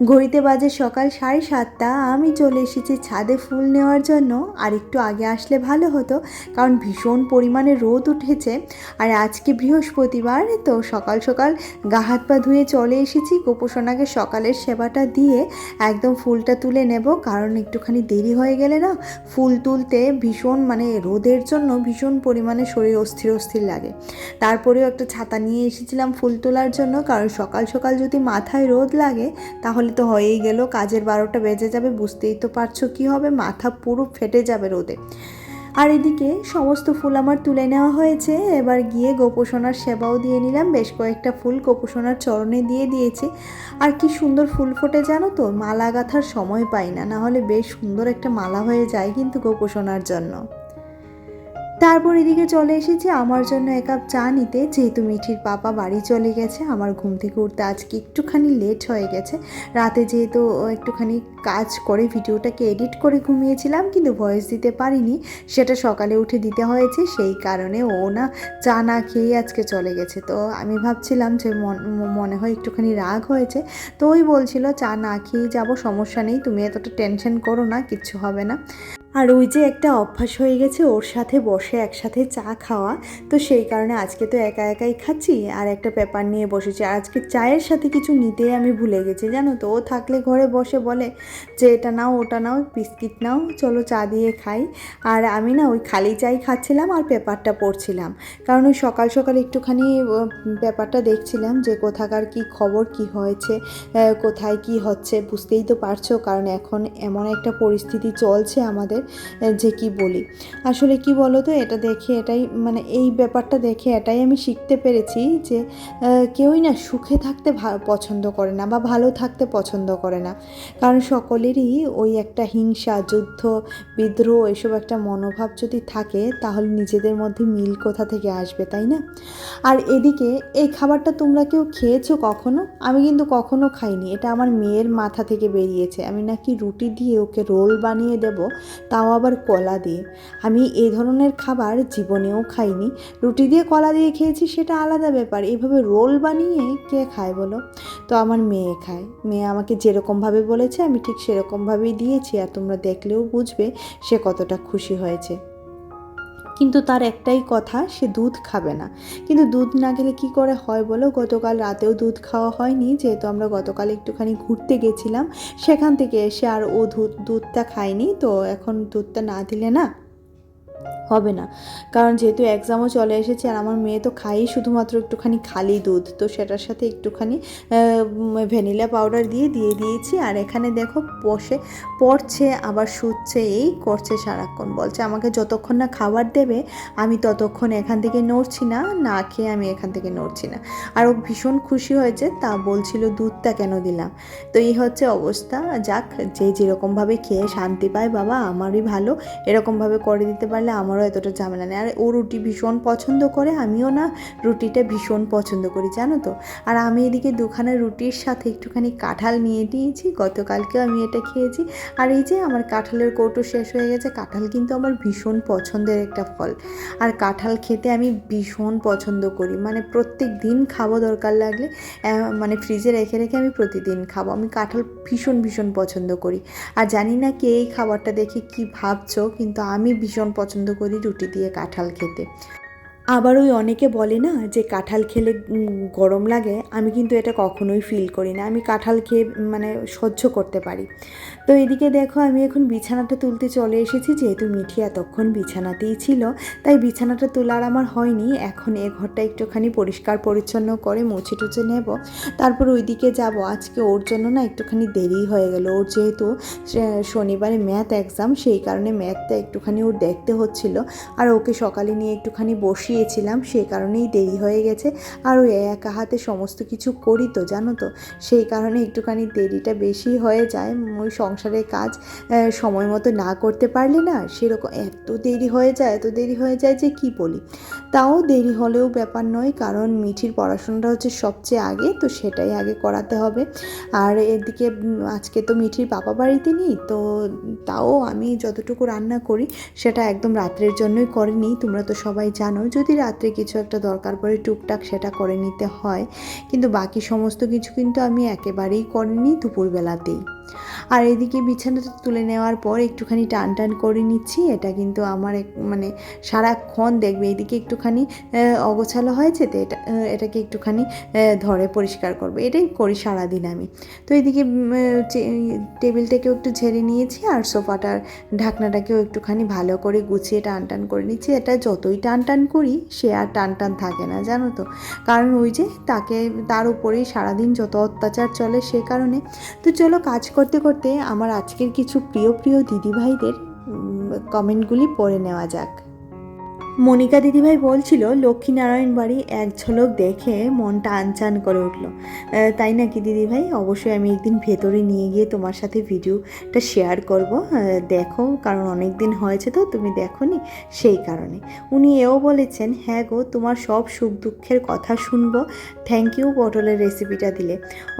ঘড়িতে বাজে সকাল সাড়ে সাতটা, আমি চলে এসেছি ছাদে ফুল নেওয়ার জন্য। আর একটু আগে আসলে ভালো হতো, কারণ ভীষণ পরিমাণে রোদ উঠেছে। আর আজকে বৃহস্পতিবার, তো সকাল সকাল গা হাত পা ধুয়ে চলে এসেছি। গোপোষণাকে সকালের সেবাটা দিয়ে একদম ফুলটা তুলে নেব, কারণ একটুখানি দেরি হয়ে গেলে না ফুল তুলতে ভীষণ মানে রোদের জন্য ভীষণ পরিমাণে শরীর অস্থির অস্থির লাগে। তারপরেও একটা ছাতা নিয়ে এসেছিলাম ফুল তোলার জন্য, কারণ সকাল সকাল যদি মাথায় রোদ লাগে, তাহলে তো হয়েই গেল, কাজের বারোটা বেজে যাবে, বুঝতেই তো পারছ কী হবে, মাথা পুরো ফেটে যাবে রোদে। আর এদিকে সমস্ত ফুল আমার তুলে নেওয়া হয়েছে, এবার গিয়ে গোপোষণার সেবাও দিয়ে নিলাম, বেশ কয়েকটা ফুল গোপোষণার চরণে দিয়ে দিয়েছি। আর কি সুন্দর ফুল ফোটে জানো তো, মালা গাঁথার সময় পাই না না হলে বেশ সুন্দর একটা মালা হয়ে যায় কিন্তু গোপোষণার জন্য। তারপর এদিকে চলে এসেছি, আমার জন্য এক কাপ চা নিতে। যেহেতু মিঠির পাপা বাড়ি চলে গেছে, আমার ঘুম থেকে উঠতে আজকে একটুখানি লেট হয়ে গেছে। রাতে যেহেতু একটুখানি কাজ করে, ভিডিওটাকে এডিট করে ঘুমিয়েছিলাম, কিন্তু ভয়েস দিতে পারিনি। সেটা সকালে উঠে দিতে হয়েছে, সেই কারণে ও না চা না খেয়েই আজকে চলে গেছে। তো আমি ভাবছিলাম যে মন- হয় একটুখানি রাগ হয়েছে। তো ওই বলছিল, চা না খেয়েই যাব, সমস্যা নেই, তুমি এতটা টেনশন করো না, কিচ্ছু হবে না। আর ওই যে একটা অভ্যাস হয়ে গেছে, ওর সাথে বসে একসাথে চা খাওয়া। তো সেই কারণে আজকে তো একা একাই খাচ্ছি, আর একটা পেপার নিয়ে বসেছি। আর আজকে চায়ের সাথে কিছু নিতে আমি ভুলে গেছি, জানো তো? ও থাকলে ঘরে বসে বলে যে, এটা নাও, ওটা নাও, বিস্কিট নাও, চলো চা দিয়ে খাই। আর আমি না ওই খালি চাই খাচ্ছিলাম আর পেপারটা পড়ছিলাম। কারণ ওই সকাল সকাল একটুখানি পেপারটা দেখছিলাম যে, কোথাকার কি খবর, কি হয়েছে কোথায় কি হচ্ছে, বুঝতেই তো পারছ। কারণ এখন এমন একটা পরিস্থিতি চলছে আমাদের আহ, যে কি বলি। আসলে কি বলো তো এটা দেখে এটাই মানে এই ব্যাপারটা দেখে এটাই আমি শিখতে পেরেছি যে কেউই না সুখে থাকতে পছন্দ করে না বা ভালো থাকতে পছন্দ করে না। কারণ সকলেরই ওই একটা হিংসা যুদ্ধ বিদ্রোহ এসব একটা মনোভাব যদি থাকে তাহলে নিজেদের মধ্যে মিল কোথা থেকে আসবে তাই না? আর এদিকে এই খাবারটা তোমরা কেউ খেয়েছো কখনো? আমি কিন্তু কখনো খাইনি। এটা আমার মেয়ের মাথা থেকে বেরিয়েছে। আমি নাকি রুটি দিয়ে ওকে রোল বানিয়ে দেব তাও আবার কলা দিয়ে। আমি এ ধরনের খাবার জীবনেও খাইনি। রুটি দিয়ে কলা দিয়ে খেয়েছি সেটা আলাদা ব্যাপার। এভাবে রোল বানিয়ে কে খায় বলো? তো আমার মেয়ে খায়। মেয়ে আমাকে যেরকমভাবে বলেছে, আমি ঠিক সেরকমভাবেই দিয়েছি। আর তোমরা দেখলেও বুঝবে সে কতটা খুশি হয়েছে। কিন্তু তার একটাই কথা, সে দুধ খাবে না। কিন্তু দুধ না খেলে কি করে হয় বলো? গতকাল রাতেও দুধ খাওয়া হয়নি, যেহেতু আমরা গতকাল একটুখানি ঘুরতে গেছিলাম, সেখান থেকে এসে আর ও দুধ, দুধটা খায়নি, তো এখন দুধটা না দিলে না? হবে না। কারণ যেহেতু এক্সামও চলে এসেছে আর আমার মেয়ে তো খাই শুধুমাত্র একটুখানি খালি দুধ, তো সেটার সাথে একটুখানি ভ্যানিলা পাউডার দিয়ে দিয়ে দিয়েছি। আর এখানে দেখো বসে পড়ছে, আবার শুচ্ছে, এই করছে সারাক্ষণ বলছে। আমাকে যতক্ষণ না খাবার দেবে, আমি ততক্ষণ এখান থেকে নড়ছি না না খেয়ে আমি এখান থেকে নড়ছি না। আর ও ভীষণ খুশি হয়েছে, তা বলছিল, দুধটা কেন দিলাম? তো এই হচ্ছে অবস্থা। যাক, যে যেরকমভাবে খেয়ে শান্তি পায় বাবা, আমারই ভালো। এরকমভাবে করে দিতে পারলে আমারও এতটা ঝামেলা নেই। আর ও রুটি ভীষণ পছন্দ করে, আমিও না রুটিটা ভীষণ পছন্দ করি, জানো তো? আর আমি এদিকে দুখানা রুটির সাথে একটুখানি কাঁঠাল নিয়ে নিয়েছি, গতকালকেও আমি এটা খেয়েছি। আর এই যে আমার কাঁঠালের কৌটো শেষ হয়ে গেছে, কাঁঠাল কিন্তু আমার ভীষণ পছন্দের একটা ফল। আর কাঁঠাল খেতে আমি ভীষণ পছন্দ করি মানে প্রত্যেক দিন খাব দরকার লাগলে মানে ফ্রিজে রেখে রেখে আমি প্রতিদিন খাব। আমি কাঁঠাল ভীষণ ভীষণ পছন্দ করি। আর জানি না কে এই খাবারটা দেখে কি ভাবছ, কিন্তু আমি ভীষণ পছন্দ করি রুটি দিয়ে কাঁঠাল খেতে। আবার ওই অনেকে বলে না যে কাঁঠাল খেলে গরম লাগে। আমি কিন্তু এটা কখনোই ফিল করি না। আমি কাঁঠাল খেয়ে মানে সহ্য করতে পারি। তো এদিকে দেখো, আমি এখন বিছানাটা তুলতে চলে এসেছি, যেহেতু মিঠি এতক্ষণ বিছানাতেই ছিল, তাই বিছানাটা তোলার আমার হয়নি। এখন এ ঘরটা একটুখানি পরিষ্কার পরিচ্ছন্ন করে মুছে টুছে নেব। তারপর ওইদিকে যাব। আজকে ওর জন্য না একটুখানি দেরি হয়ে গেল। ওর যেহেতু শনিবারে ম্যাথ এক্সাম, সেই কারণে ম্যাথটা একটুখানি ওর দেখতে হচ্ছিল। আর ওকে সকালে নিয়ে একটুখানি বসিয়েছিলাম, সেই কারণেই দেরি হয়ে গেছে। আর ওই একা হাতে সমস্ত কিছু করি তো, জানো তো? সেই কারণে একটুখানি দেরিটা বেশি হয়ে যায়। ওই সংসারের কাজ সময় মতো না করতে পারলে না সেরকম এত দেরি হয়ে যায়, এত দেরি হয়ে যায় যে কি বলি? তাও দেরি হলেও ব্যাপার নয়, কারণ মিঠির পড়াশোনাটা হচ্ছে সবচেয়ে আগে, তো সেটাই আগে করাতে হবে। আর এদিকে আজকে তো মিঠির বাবা বাড়িতে নেই, তো তাও আমি যতটুকু রান্না করি, সেটা একদম রাত্রের জন্যই করে নিই, তোমরা তো সবাই জানো, যদি রাত্রে কিছু একটা দরকার পড়ে টুকটাক সেটা করে নিতে হয়, কিন্তু বাকি সমস্ত কিছু কিন্তু আমি একেবারেই করিনি দুপুরবেলাতেই। আর এদিকে বিছানাটা তুলে নেওয়ার পর একটুখানি টান টান করে নিচ্ছি। এটা কিন্তু আমার এক মানে সারাক্ষণ দেখবে। এদিকে একটুখানি অগোছালো হয়েছে তো এটা এটাকে একটুখানি ধরে পরিষ্কার করবে। এটাই করি সারাদিন আমি। তো এদিকে টেবিলটাকেও একটু ঝেড়ে নিয়েছি আর সোফাটার ঢাকনাটাকেও একটুখানি ভালো করে গুছিয়ে টান টান করে নিচ্ছি। এটা যতই টান টান করি, সে আর টান টান থাকে না, জানো তো। কারণ ওই যে তাকে, তার উপরেই সারাদিন যত অত্যাচার চলে সে কারণে। তো চলো কাজ করতে করতে আমার আজকের কিছু প্রিয় প্রিয় দিদিভাইদের কমেন্টগুলি পড়ে নেওয়া যাক। মনিকা দিদিভাই বলছিল, লক্ষ্মীনারায়ণ বাড়ি এক ঝলক দেখে মনটা আনচান করে উঠল। তাই নাকি দিদিভাই? অবশ্যই আমি একদিন ভেতরে নিয়ে গিয়ে তোমার সাথে ভিডিওটা শেয়ার করব। দেখো, কারণ অনেক দিন হয়েছে তো, তুমি দেখোনি সেই কারণে। উনি এও বলেছেন হ্যাঁ গো, তোমার সব সুখ দুঃখের কথা শুনব। থ্যাংক ইউ পটলের রেসিপিটা দিলে।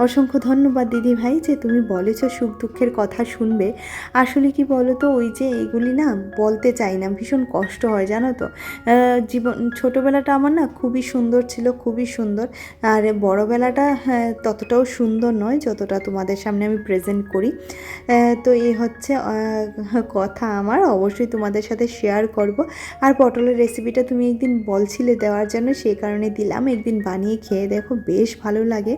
অসংখ্য ধন্যবাদ দিদিভাই যে তুমি বলেছ সুখ দুঃখের কথা শুনবে। আসলে কি বলো তো ওই যে এইগুলি না বলতে চাই না, ভীষণ কষ্ট হয়, জানো তো? জীবন, ছোটোবেলাটা আমার না খুবই সুন্দর ছিল, খুবই সুন্দর। আর বড়োবেলাটা হ্যাঁ ততটাও সুন্দর নয় যতটা তোমাদের সামনে আমি প্রেজেন্ট করি। তো এই হচ্ছে কথা আমার, অবশ্যই তোমাদের সাথে শেয়ার করব। আর পটলের রেসিপিটা তুমি একদিন বলছিলে দেওয়ার জন্য, সেই কারণে দিলাম, একদিন বানিয়ে খেয়ে দেখো, বেশ ভালো লাগে।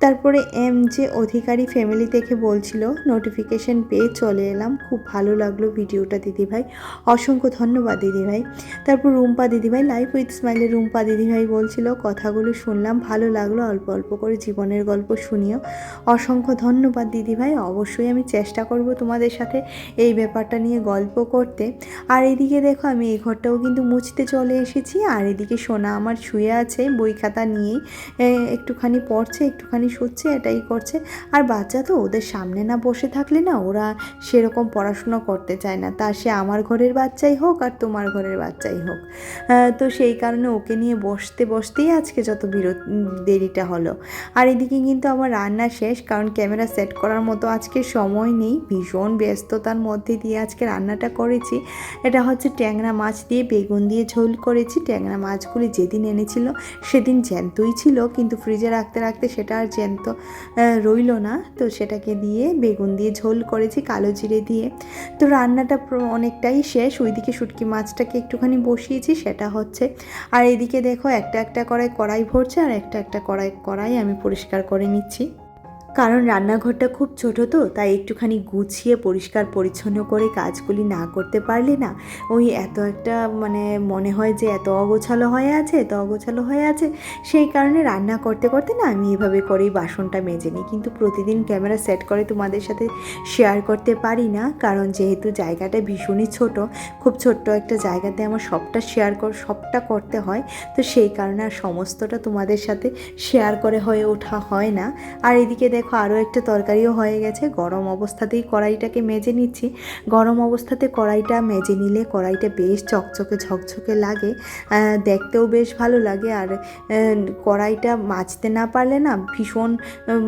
তারপরে এম যে অধিকারী ফ্যামিলি থেকে বলছিল নোটিফিকেশন পেয়ে চলে এলাম। খুব ভালো লাগল ভিডিওটা, দিদিভাই। অসংখ্য ধন্যবাদ দিদিভাই। তারপর রুম্পা দিদিভাই লাইফ উইথ স্মাইলের রুম্পা দিদিভাই বলছিল, কথাগুলো শুনলাম, ভালো লাগল। অল্প অল্প করে জীবনের গল্প শুনিও। অসংখ্য ধন্যবাদ দিদিভাই। অবশ্যই আমি চেষ্টা করব তোমাদের সাথে এই ব্যাপারটা নিয়ে গল্প করতে। আর এদিকে দেখো, আমি এই ঘরটাও কিন্তু মুছতে চলে এসেছি। আর এদিকে সোনা আমার শুয়ে আছে বই খাতা নিয়েই একটুখানি পড়ছে, একটুখানি শুচ্ছে এটাই করছে। আর বাচ্চা তো ওদের সামনে না বসে থাকলে না ওরা সেরকম পড়াশোনা করতে চায় না। তা সে আমার ঘরের বাচ্চাই হোক আর তোমার ঘরের বাচ্চাই হোক। তো সেই কারণে ওকে নিয়ে বসতে বসতেই আজকে যত বিরত দেরিটা হলো। আর এদিকে কিন্তু আমার রান্না শেষ, কারণ ক্যামেরা সেট করার মতো আজকে সময় নেই। ভীষণ ব্যস্ততার মধ্যে দিয়ে আজকে রান্নাটা করেছি। এটা হচ্ছে ট্যাংরা মাছ দিয়ে বেগুন দিয়ে ঝোল করেছি। ট্যাংরা মাছগুলি যেদিন এনেছিল সেদিন জ্যান্তই ছিল, কিন্তু ফ্রিজে রাখতে রাখতে সেটা আর জ্যান্ত রইল না। তো সেটাকে দিয়ে বেগুন দিয়ে ঝোল করেছি কালো জিরে দিয়ে। তো রান্নাটা অনেকটাই শেষ। ওইদিকে শুটকি মাছটাকে একটুখানি বসিয়েছি, সেটা হচ্ছে। আর এদিকে দেখো একটা একটা কড়াই কড়াই ভরছে, আর একটা একটা কড়াই কড়াই আমি পরিষ্কার করে নিচ্ছি। কারণ রান্নাঘরটা খুব ছোট তো, তাই একটুখানি গুছিয়ে পরিষ্কার পরিচ্ছন্ন করে কাজগুলি না করতে পারলে না ওই এত একটা মানে মনে হয় যে এত অগোছালো হয়ে আছে, এত অগোছালো হয়ে আছে, সেই কারণে রান্না করতে করতে না আমি এভাবে করেই বাসনটা মেজে নিই। কিন্তু প্রতিদিন ক্যামেরা সেট করে তোমাদের সাথে শেয়ার করতে পারি না, কারণ যেহেতু জায়গাটা ভীষণই ছোট, খুব ছোট্ট একটা জায়গাতে আমার সবটা শেয়ার কর, সবটা করতে হয়, তো সেই কারণে আর সমস্তটা তোমাদের সাথে শেয়ার করে হয়ে ওঠা হয় না। আর এদিকে দেখো আরও একটা তরকারিও হয়ে গেছে। গরম অবস্থাতেই কড়াইটাকে মেজে নিচ্ছি। গরম অবস্থাতে কড়াইটা মেজে নিলে কড়াইটা বেশ চকচকে ঝকঝকে লাগে। দেখতেও বেশ ভালো লাগে আর কড়াইটা মাজতে না পারলে না ভীষণ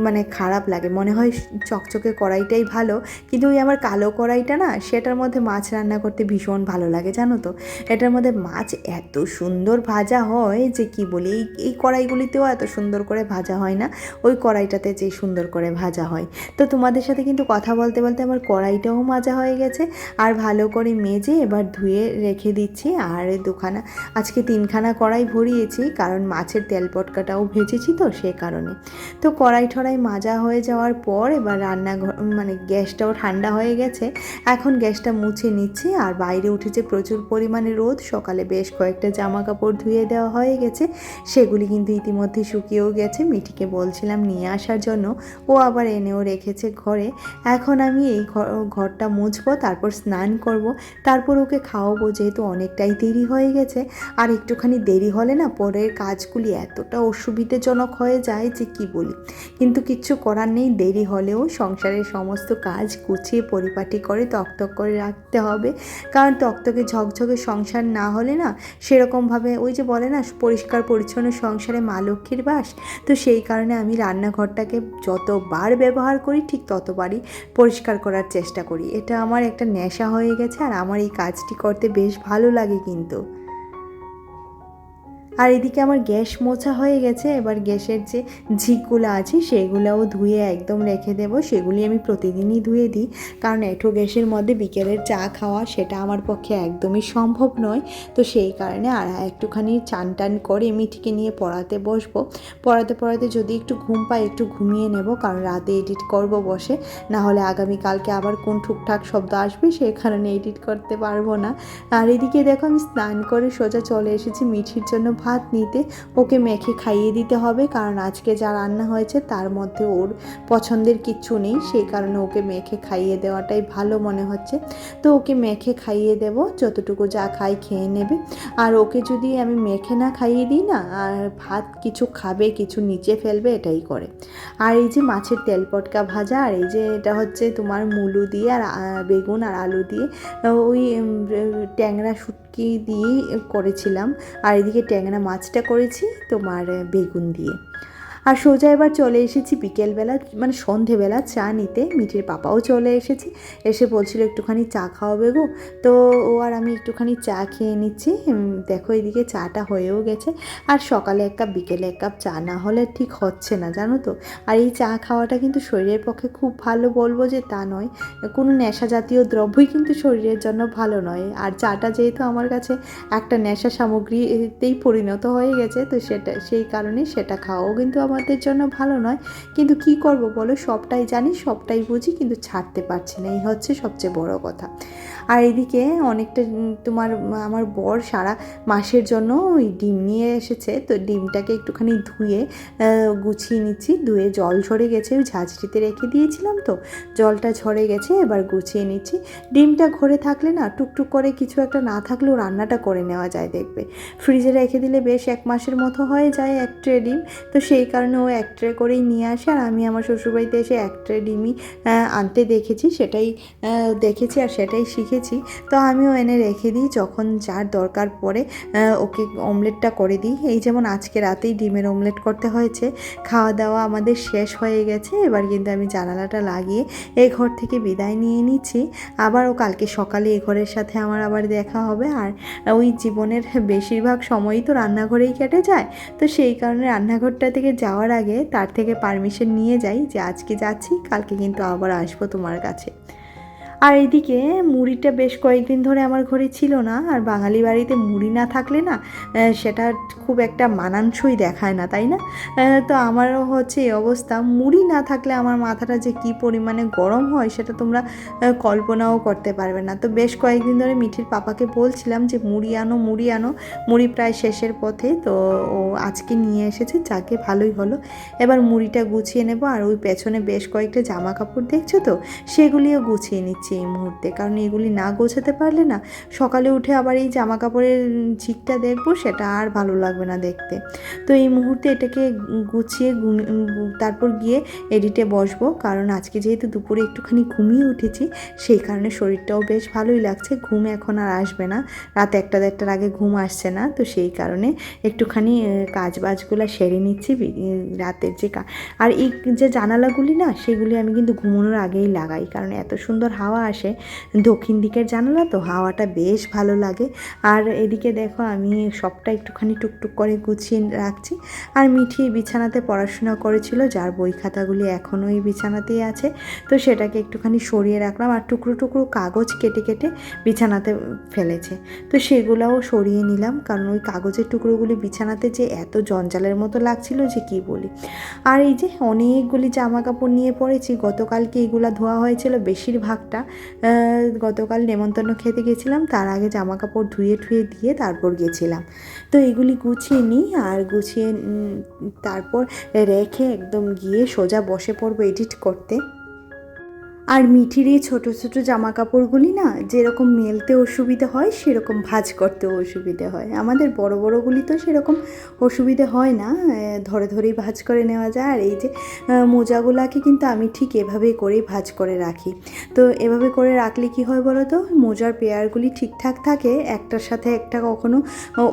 মানে খারাপ লাগে। মনে হয় চকচকে কড়াইটাই ভালো। কিন্তু ওই আমার কালো কড়াইটা না, সেটার মধ্যে মাছ রান্না করতে ভীষণ ভালো লাগে, জানো তো? এটার মধ্যে মাছ এত সুন্দর ভাজা হয় যে কি বলি এই কড়াইগুলিতেও এত সুন্দর করে ভাজা হয় না। ওই কড়াইটাতে যে সুন্দর করে ভাজা হয়। তো তোমাদের সাথে কিন্তু কথা বলতে বলতে আমার কড়াইটাও মাজা হয়ে গেছে। আর ভালো করে মেজে এবার ধুয়ে রেখে দিচ্ছি। আর দুখানা, আজকে তিনখানা কড়াই ভরিয়েছি, কারণ মাছের তেল পটকাটাও ভেজেছি তো সে কারণে। তো কড়াই ঠড়াই মাজা হয়ে যাওয়ার পর এবার রান্নাঘর মানে গ্যাসটাও ঠান্ডা হয়ে গেছে। এখন গ্যাসটা মুছে নিচ্ছি। আর বাইরে উঠেছে প্রচুর পরিমাণে রোদ। সকালে বেশ কয়েকটা জামা কাপড় ধুয়ে দেওয়া হয়ে গেছে। সেগুলি কিন্তু ইতিমধ্যে শুকিয়েও গেছে। মিঠিকে বলছিলাম নিয়ে আসার জন্য। ও আবার এনেও রেখেছে ঘরে। এখন আমি এই ঘরটা মুছবো, তারপর স্নান করব। তারপর ওকে খাওয়াবো, যেহেতু অনেকটাই দেরি হয়ে গেছে। আর একটুখানি দেরি হলে না পরের কাজগুলি এতটা অসুবিধাজনক হয়ে যায় যে কি বলি। কিন্তু কিচ্ছু করার নেই, দেরি হলেও সংসারের সমস্ত কাজ গুছিয়ে পরিপাটি করে তকতক করে রাখতে হবে। কারণ তকতকে ঝকঝকে সংসার না হলে না সেরকমভাবে ওই যে বলে না, পরিষ্কার পরিচ্ছন্ন সংসারে মা লক্ষ্মীর বাস। তো সেই কারণে আমি রান্নাঘরটাকে যতবার ব্যবহার করি, ঠিক ততবারই পরিষ্কার করার চেষ্টা করি। এটা আমার একটা নেশা হয়ে গেছে আর আমার এই কাজটি করতে বেশ ভালো লাগে কিন্তু। আর এদিকে আমার গ্যাস মোছা হয়ে গেছে, এবার গ্যাসের যে ঝিকগুলো আছে সেগুলোও ধুয়ে একদম রেখে দেবো। সেগুলি আমি প্রতিদিনই ধুয়ে দিই, কারণ এঠো গ্যাসের মধ্যে বিকেলের চা খাওয়া সেটা আমার পক্ষে একদমই সম্ভব নয়। তো সেই কারণে আর একটুখানি চান টান করে মিঠিকে নিয়ে পড়াতে বসবো। পড়াতে পড়াতে যদি একটু ঘুম পাই একটু ঘুমিয়ে নেব, কারণ রাতে এডিট করব বসে। না হলে আগামীকালকে আবার কোন ঠুকঠাক শব্দ আসবে সে কারণে এডিট করতে পারব না। আর এদিকে দেখো আমি স্নান করে সোজা চলে এসেছি মিঠির জন্য নিতে ওকে মেখে খাইয়ে দিতে হবে, কারণ আজকে যা রান্না হয়েছে তার মধ্যে ওর পছন্দের কিচ্ছু নেই, সেই কারণে ওকে মেখে খাইয়ে দেওয়াটাই ভালো মনে হচ্ছে। তো ওকে মেখে খাইয়ে দেব, যতটুকু যা খাই খেয়ে নেবে। আর ওকে যদি আমি মেখে না খাইয়ে দিই না, আর ভাত কিছু খাবে, কিছু নিচে ফেলবে, এটাই করে। আর এই যে মাছের তেল পটকা ভাজা, আর এই যে এটা হচ্ছে তোমার মুলু দিয়ে, আর বেগুন আর আলু দিয়ে, ওই ট্যাংরা ট্যাংরা শুটকি দিয়েই করেছিলাম। আর এদিকে ট্যাংরা মাছটা করেছি তোমার বেগুন দিয়ে। আর সোজা এবার চলে এসেছি বিকেলবেলা মানে সন্ধেবেলা চা নিতে। মিঠির পাপাও চলে এসেছে। এসে বলছিল, একটুখানি চা খাওয়াবে গো? তো ও আর আমি একটুখানি চা খেয়ে নিচ্ছি। দেখো এদিকে চাটা হয়েও গেছে। আর সকালে এক কাপ, বিকেলে এক কাপ চা না হলে ঠিক হচ্ছে না, জানো তো? আর এই চা খাওয়াটা কিন্তু শরীরের পক্ষে খুব ভালো বলব যে তা নয়। কোনো নেশা জাতীয় দ্রব্যই কিন্তু শরীরের জন্য ভালো নয়। আর চাটা যেহেতু আমার কাছে একটা নেশা সামগ্রীতেই পরিণত হয়ে গেছে, তো সেটা, সেই কারণে সেটা খাওয়াও কিন্তু আমাদের জন্য ভালো নয়। কিন্তু কি করব বলো? সবটাই জানি, সবটাই বুঝি, কিন্তু ছাড়তে পারছি না। এই হচ্ছে সবচেয়ে বড় কথা। আর এদিকে অনেকটা তোমার, আমার বর সারা মাসের জন্য ওই ডিম নিয়ে এসেছে। তো ডিমটাকে একটুখানি ধুয়ে গুছিয়ে নিচ্ছি। ধুয়ে জল ঝরে গেছে, ওই ঝাঁঝরিতে রেখে দিয়েছিলাম তো। জলটা ঝরে গেছে, এবার গুছিয়ে নিচ্ছি। ডিমটা ঘরে থাকলে না, টুকটুক করে কিছু একটা না থাকলেও রান্নাটা করে নেওয়া যায় দেখবে। ফ্রিজে রেখে দিলে বেশ এক মাসের মতো হয়ে যায় এক ট্রে ডিম। তো সেই কারণে ও এক ট্রে করেই নিয়ে আসে আর আমি আমার শ্বশুরবাড়িতে এসে এক ট্রে ডিমই আনতে দেখেছি, সেটাই দেখেছি আর সেটাই শিখেছি। তো আমিও এনে রেখে দিই, যখন যার দরকার পড়ে ওকে অমলেটটা করে দিই। এই যেমন আজকে রাতেই ডিমের অমলেট করতে হয়েছে খাওয়া দাওয়া আমাদের শেষ হয়ে গেছে, এবার কিন্তু আমি জানালাটা লাগিয়ে এই ঘর থেকে বিদায় নিয়ে নিচ্ছি। আবারও কালকে সকালে এই ঘরের সাথে আমার আবার দেখা হবে আর ওই জীবনের বেশিরভাগ সময়ই তো রান্নাঘরেই কেটে যায়। তো সেই কারণে রান্নাঘরটা থেকে যাওয়ার আগে তার থেকে পারমিশন নিয়ে যাই যে আজকে যাচ্ছি, কালকে কিন্তু আবার আসব তোমার কাছে। আর এদিকে মুড়িটা বেশ কয়েকদিন ধরে আমার ঘরে ছিল না, আর বাঙালি বাড়িতে মুড়ি না থাকলে না সেটা খুব একটা মানানসই দেখায় না, তাই না? তো আমারও হচ্ছে এই অবস্থা। মুড়ি না থাকলে আমার মাথাটা যে কী পরিমাণে গরম হয় সেটা তোমরা কল্পনাও করতে পারবে না। তো বেশ কয়েকদিন ধরে মিঠির পাপাকে বলছিলাম যে, মুড়ি আনো মুড়ি আনো। মুড়ি প্রায় শেষের পথে তো ও আজকে নিয়ে এসেছে, যাকে ভালোই হলো। এবার মুড়িটা গুছিয়ে নেব, আর ওই পেছনে বেশ কয়েকটা জামা কাপড় দেখছ তো? সেগুলিও গুছিয়ে নিচ্ছি। এই মুহূর্তে। কারণ এগুলি না গোছাতে পারলে না সকালে উঠে আবার এই জামা কাপড়ের ঝিকটা দেখব, সেটা আর ভালো লাগবে না দেখতে। তো এই মুহূর্তে এটাকে গুছিয়ে তারপর গিয়ে এডিটে বসবো। কারণ আজকে যেহেতু দুপুরে একটুখানি ঘুমিয়ে উঠেছি, সেই কারণে শরীরটাও বেশ ভালোই লাগছে। ঘুম এখন আর আসবে না। রাত একটা দেড়টার আগে ঘুম আসছে না। তো সেই কারণে একটুখানি কাজ বাজগুলো সেরে নিচ্ছি। রাতের যে আর এই যে জানালাগুলি না, সেগুলি আমি কিন্তু ঘুমানোর আগেই লাগাই। কারণ এত সুন্দর হাওয়া আসে। দক্ষিণ দিকের জানালা তো হাওয়াটা বেশ ভালো লাগে। আর এদিকে দেখো আমি সবটা একটুখানি টুকটুক করে গুছিয়ে রাখছি। আর মিঠি বিছানাতে পড়াশোনা করেছিল, যার বই খাতাগুলি এখনও এই বিছানাতেই আছে। তো সেটাকে একটুখানি সরিয়ে রাখলাম আর টুকরো টুকরো কাগজ কেটে কেটে বিছানাতে ফেলেছে। তো সেগুলোও সরিয়ে নিলাম, কারণ ওই কাগজের টুকরোগুলি বিছানাতে যে এত জঞ্জালের মতো লাগছিল যে কি বলি। আর এই যে অনেকগুলি জামা কাপড় নিয়ে পড়েছি, গতকালকে এগুলো ধোয়া হয়েছিল বেশিরভাগটা। গতকাল নেমন্তন্ন খেতে গেছিলাম। তার আগে জামা কাপড় ধুয়ে ঠুয়ে দিয়ে তারপর গেছিলাম। তো এগুলি গুছিয়ে নিই আর গুছিয়ে তারপর রেখে একদম গিয়ে সোজা বসে পড়ব এডিট করতে। আর মিঠির এই ছোটো ছোটো জামা কাপড়গুলি না, যেরকম মেলতে অসুবিধে হয়, সেরকম ভাঁজ করতেও অসুবিধে হয়। আমাদের বড় বড়গুলি তো সেরকম অসুবিধে হয় না ধরে ধরেই ভাঁজ করে নেওয়া যায়। আর এই যে মোজাগুলাকে কিন্তু আমি ঠিক এভাবেই করেই ভাঁজ করে রাখি। তো এভাবে করে রাখলে কি হয় বলো তো মোজার পেয়ারগুলি ঠিকঠাক থাকে, একটার সাথে একটা কখনো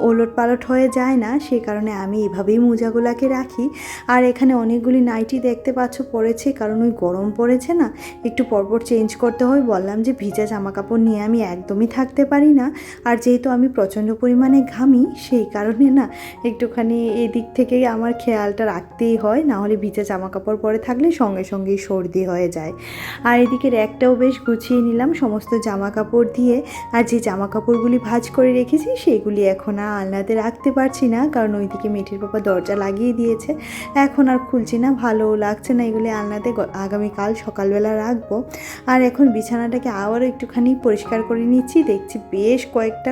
ওলট পালট হয়ে যায় না সেই কারণে আমি এভাবেই মোজাগুলাকে রাখি। আর এখানে অনেকগুলি নাইটি দেখতে পাচ্ছ, পড়েছে, কারণ ওই গরম পড়েছে না, একটু পরপর চেঞ্জ করতে হয়। বললাম যে, ভিজা জামা কাপড় নিয়ে আমি একদমই থাকতে পারি না। আর যেহেতু আমি প্রচণ্ড পরিমাণে ঘামি, সেই কারণে না একটুখানি এদিক থেকেই আমার খেয়ালটা রাখতেই হয়। না হলে ভিজা জামা কাপড় পরে থাকলে সঙ্গে সঙ্গেই সর্দি হয়ে যায়। আর এদিকে র্যাকটাও বেশ গুছিয়ে নিলাম সমস্ত জামা কাপড় দিয়ে। আর যে জামা কাপড়গুলি ভাঁজ করে রেখেছি, সেগুলি এখন আর আলনাতে রাখতে পারছি না। কারণ ওইদিকে মেয়েটির বাবা দরজা লাগিয়ে দিয়েছে। এখন আর খুলছি না ভালো লাগছে না এগুলি আলনাতে। আগামীকাল সকালবেলা রাখব। আর এখন বিছানাটাকে আবারও একটুখানি পরিষ্কার করে নিচ্ছি। দেখছি বেশ কয়েকটা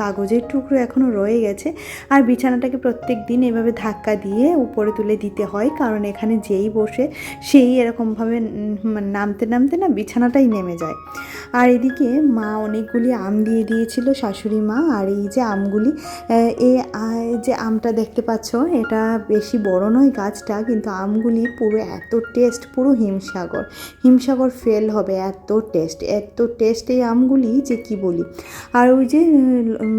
কাগজের টুকরো এখনও রয়ে গেছে। আর বিছানাটাকে প্রত্যেক দিন এভাবে ধাক্কা দিয়ে উপরে তুলে দিতে হয়, কারণ এখানে যেই বসে সেই এরকমভাবে নামতে নামতে না বিছানাটাই নেমে যায়। আর এদিকে মা অনেকগুলি আম দিয়ে দিয়েছিল শাশুড়ি মা, আর এই যে আমগুলি এই যে আমটা দেখতে পাচ্ছ, এটা বেশি বড় নয় গাছটা, কিন্তু আমগুলি পুরো এত টেস্ট, পুরো হিমসাগর। হিমসাগর ফেল হবে, এত টেস্ট এত টেস্ট এই আমগুলি যে কি বলি? আর ওই যে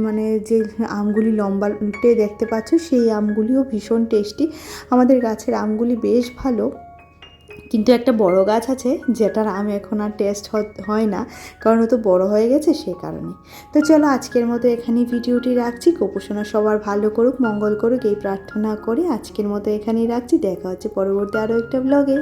মানে যে আমগুলি লম্বা লম্বাটে দেখতে পাচ্ছ, সেই আমগুলিও ভীষণ টেস্টি আমাদের গাছের আমগুলি বেশ ভালো। কিন্তু একটা বড় গাছ আছে, যেটার আম এখন আর টেস্ট হয় না। কারণ ও তো বড় হয়ে গেছে সে কারণে। তো চলো আজকের মতো এখানেই ভিডিওটি রাখছি। গোপোষণা সবার ভালো করুক, মঙ্গল করুক, এই প্রার্থনা করে আজকের মতো এখানেই রাখছি। দেখা হচ্ছে পরবর্তী আরও একটা ব্লগে